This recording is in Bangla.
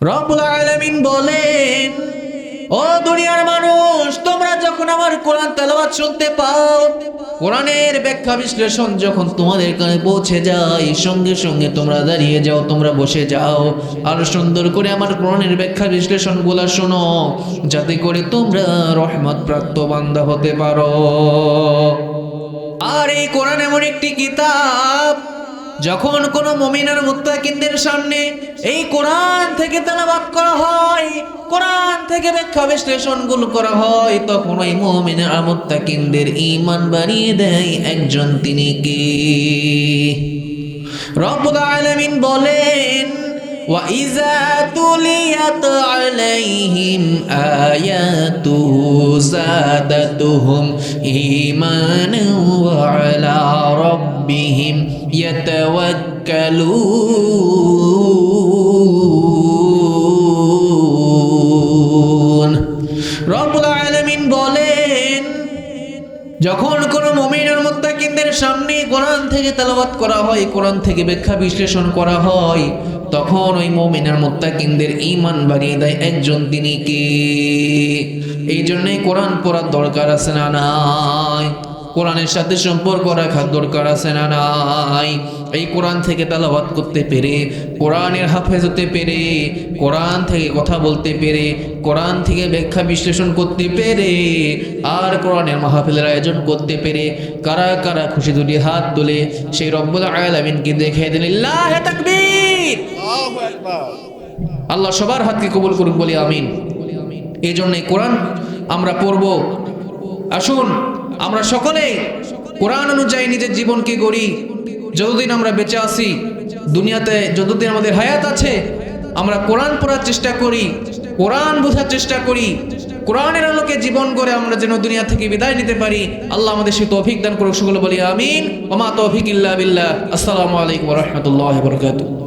রব্বুল আলামিন বলেন, ও দুনিয়ার মানুষ, তোমরা যখন আমার কোরআন তেলাওয়াত শুনতে পাও, কোরআনের ব্যাখ্যা বিশ্লেষণ যখন তোমাদের কানে পৌঁছে যায়, সঙ্গে সঙ্গে তোমরা দাঁড়িয়ে যাও, তোমরা বসে যাও, আর সুন্দর করে আমার কোরআনের ব্যাখ্যা বিশ্লেষণগুলো শোনো, যাতে করে তোমরা রহমত প্রাপ্ত বান্দা হতে পারো। আর এই কোরআন এমন একটি কিতাব যখন কোনো মমিনার মুত্তাকিনদের সামনে এই কোরআন থেকে তেলাবাদ করা হয়, কোরআন থেকে ব্যাখ্যা বিশ্লেষণগুলো করা হয়, তখন ওই মমিনার আমত্তাকিনদের ঈমান বানিয়ে দেয় একজন তিনি কে? রব্বুল আলামিন বলেন, ওয়া ইযা তুলিয়াত عَلَيْهِمْ آيَاتُهُ زَادَتْهُمْ إِيمَانًا وَعَلَى رَبِّهِمْ يَتَوَكَّلُونَ রব্বুল আলামিন বলেন যখন কোনো মুমিনের মুত্তাকিনদের সামনে কোরআন থেকে তেলাওয়াত করা হয় কোরআন থেকে ব্যাখ্যা বিশ্লেষণ করা হয় তখন ওই মুমিনের মুত্তাকিনদের ঈমান বাড়িয়ে দেয় একজন তিনি কে? এই জন্যই কোরআন পড়ার দরকার আছে না নাই? কোরআনের সাথে সম্পর্ক রাখার দরকার আছে না নাই? এই কোরআন থেকে তালাবাদ করতে পেরে, কোরআনের হাফেজ হতে পেরে, কোরআন থেকে কথা বলতে পেরে, কোরআন থেকে ব্যাখ্যা বিশ্লেষণ করতে পেরে, আর কোরআনের মাহফিলের আয়োজন করতে পেরে, কারা কারা খুশি দুটি হাত তুলে সেই রব্বুল আলামিনকে দেখে দিন লিল্লাহে তাকবীর আল্লাহ সবার হাতকে কবুল করুন বলি আমিন। এই জন্যে কোরআন আমরা পড়ব। আসুন আমরা সকলেই কোরআন অনুযায়ী নিজের জীবনকে গড়ি। যতদিন আমরা বেঁচে আছি দুনিয়াতে যতদিন আমাদের হায়াত আছে আমরা কোরআন পড়ার চেষ্টা করি কোরআন বোঝার চেষ্টা করি। কোরআনের আলোকে জীবন করে আমরা যেন দুনিয়া থেকে বিদায় নিতে পারি। আল্লাহ আমাদের সে তৌফিক দান করুক সকলে বলি আমিন। ওমা তৌফিক ইল্লা বিল্লাহ। আসসালামু আলাইকুম রহমতুল্লাহ বরকাতুহ।